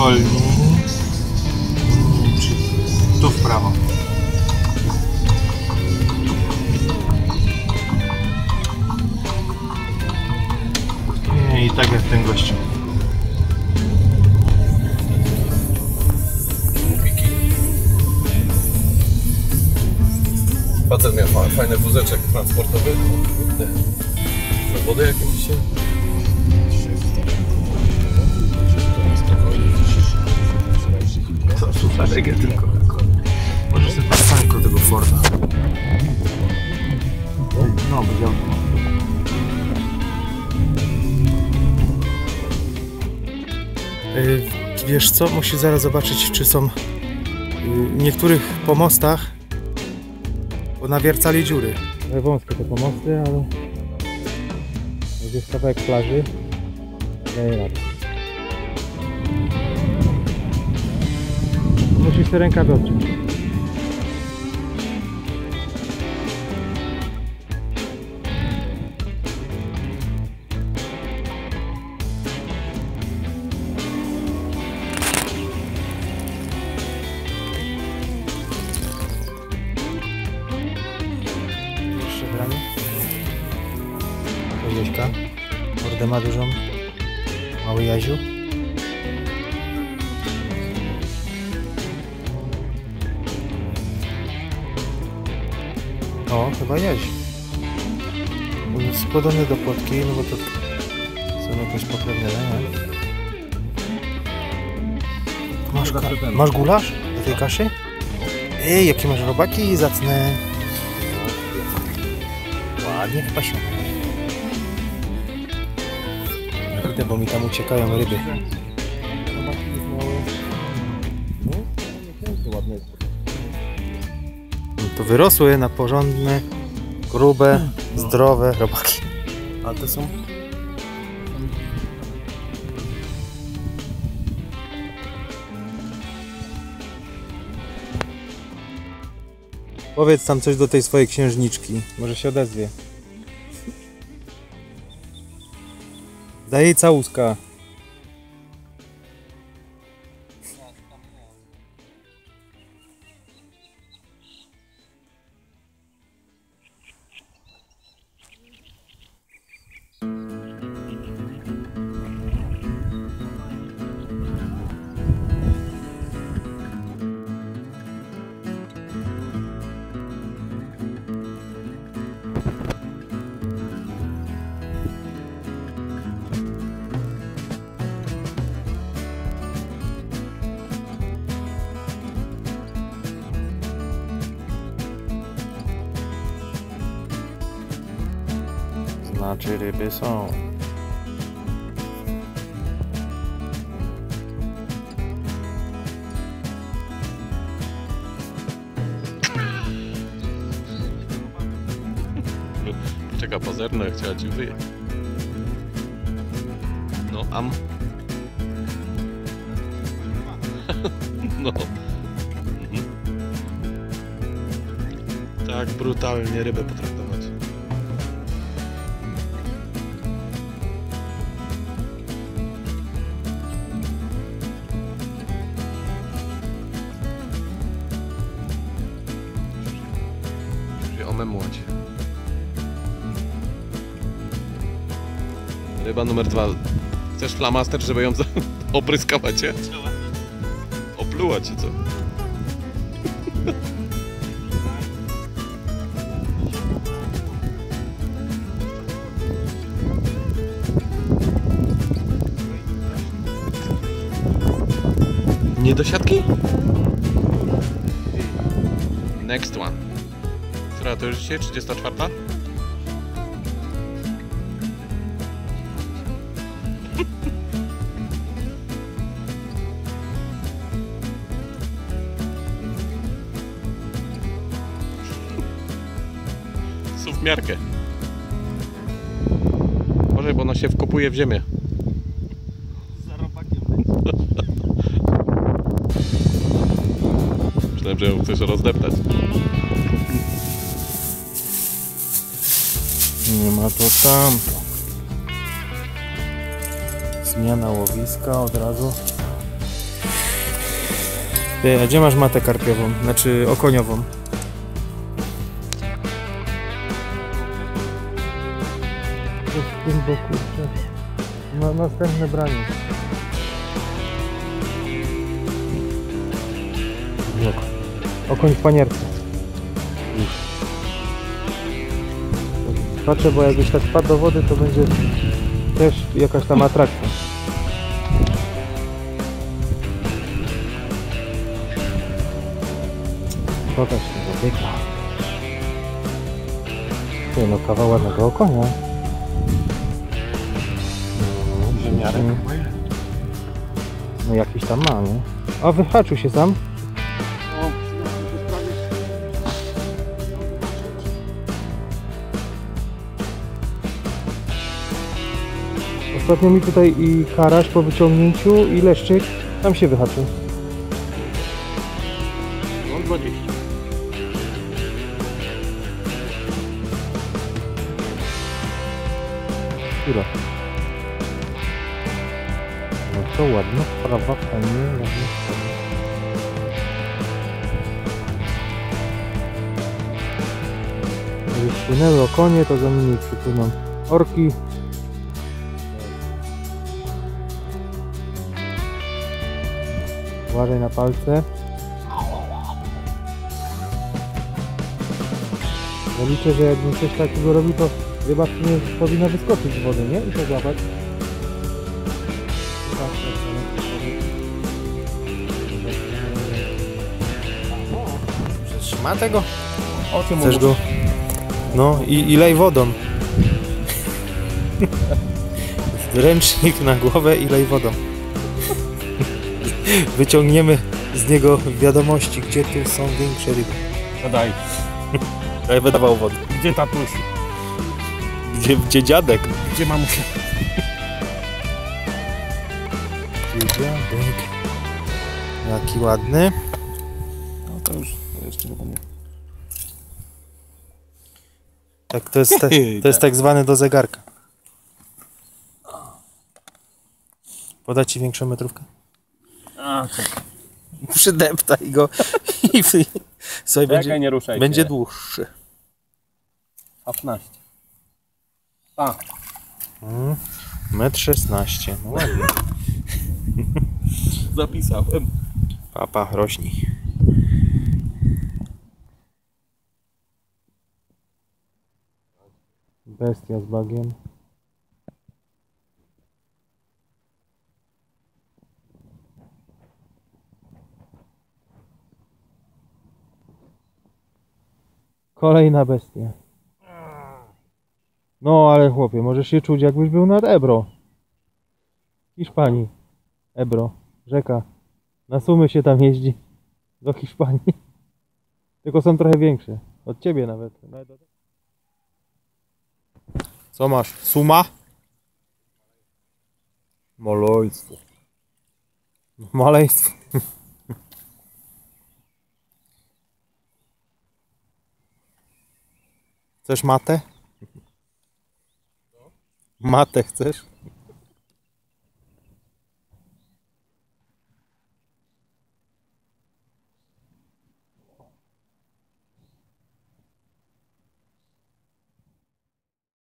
wolniej. Tu w prawo. Nie, i tak jak ten gościu. Facet miał fa- fajny wózeczek transportowy. Na wodę jakieś ja tylko. Może sobie pasanko tego Forda. No, będzie Y, Wiesz co, musisz zaraz zobaczyć, czy są y, w niektórych pomostach nawiercali dziury. Wąskie te pomosty, ale jest kawałek plaży, daje radę. Musisz te rękawy odciąć. Koziuśka. Mordę dużą. Mały Jaziu. O, chyba. On jest podobny do płotki, no bo to są jakoś pokrewnione, nie? Masz, masz gulasz do tej kaszy? Ej, jakie masz robaki zacne. Ładnie wpasione. Idę, bo mi tam uciekają ryby. To wyrosły na porządne, grube, zdrowe robaki. A te są? Powiedz tam coś do tej swojej księżniczki. Może się odezwie. Daj jej całuska. Znaczy ryby są. Czeka pazerna, chciała ci wyje. No, am. no. Mhm. Tak brutalnie rybę potraktować. Ryba numer dwa. Chcesz flamaster, żeby ją opryskała cię? Opluła cię co? Nie do siatki? Next one. Która to już dzisiaj? 34? Miarkę. Może, bo ona się wkopuje w ziemię. Myślałem, że ją chcesz rozdeptać. Nie ma to tamto. Zmiana łowiska od razu. Ty, a gdzie masz matę karpiową? Znaczy okoniową? W tym boku kurczę. Na, następne branie. Blok. Okoń w panierce. Patrzę, bo jakbyś tak spadł do wody, to będzie też jakaś tam atrakcja. Pokaż tego byka. No kawał ładnego okonia. No, mm, no jakiś tam ma, nie? A wyhaczył się sam. Ostatnio mi tutaj i karaś po wyciągnięciu i leszczyk tam się wyhaczył. No 20. Która? To ładna sprawa, fajnie, sprawa. Gdy spłynęły okonie, to za nimi przypłyną orki. Uważaj na palce. Ja liczę, że jakbym coś takiego robił, to ryba powinna wyskoczyć z wody, nie? I to złapać. Ma tego. O tym Chcesz go? No i, i lej wodą. Ręcznik na głowę i lej wodą. Wyciągniemy z niego wiadomości, gdzie tu są większe ryby. Daj. Ja wydawał wodę. Gdzie tatuś? Gdzie, gdzie dziadek? Gdzie mamusia? Gdzie dziadek? Jaki ładny. No to już, chyba nie. Tak, to jest, te, to jest tak zwany do zegarka. Poda ci większą metrówkę? A, czekaj. Przydeptaj go i w- sobie będzie, Czekaj, nie ruszaj będzie dłuższy. 15. A, Mm, Metr 16, no ładnie. zapisałem. Papa, rośnij. Bestia z bagiem. Kolejna bestia. No ale chłopie, możesz się czuć jakbyś był nad Ebro. Hiszpanii. Ebro. Rzeka. Na sumy się tam jeździ. Do Hiszpanii. Tylko są trochę większe. Od ciebie nawet. Co masz? Suma? Maleństwo. Maleństwo. Chcesz matę? Matę chcesz?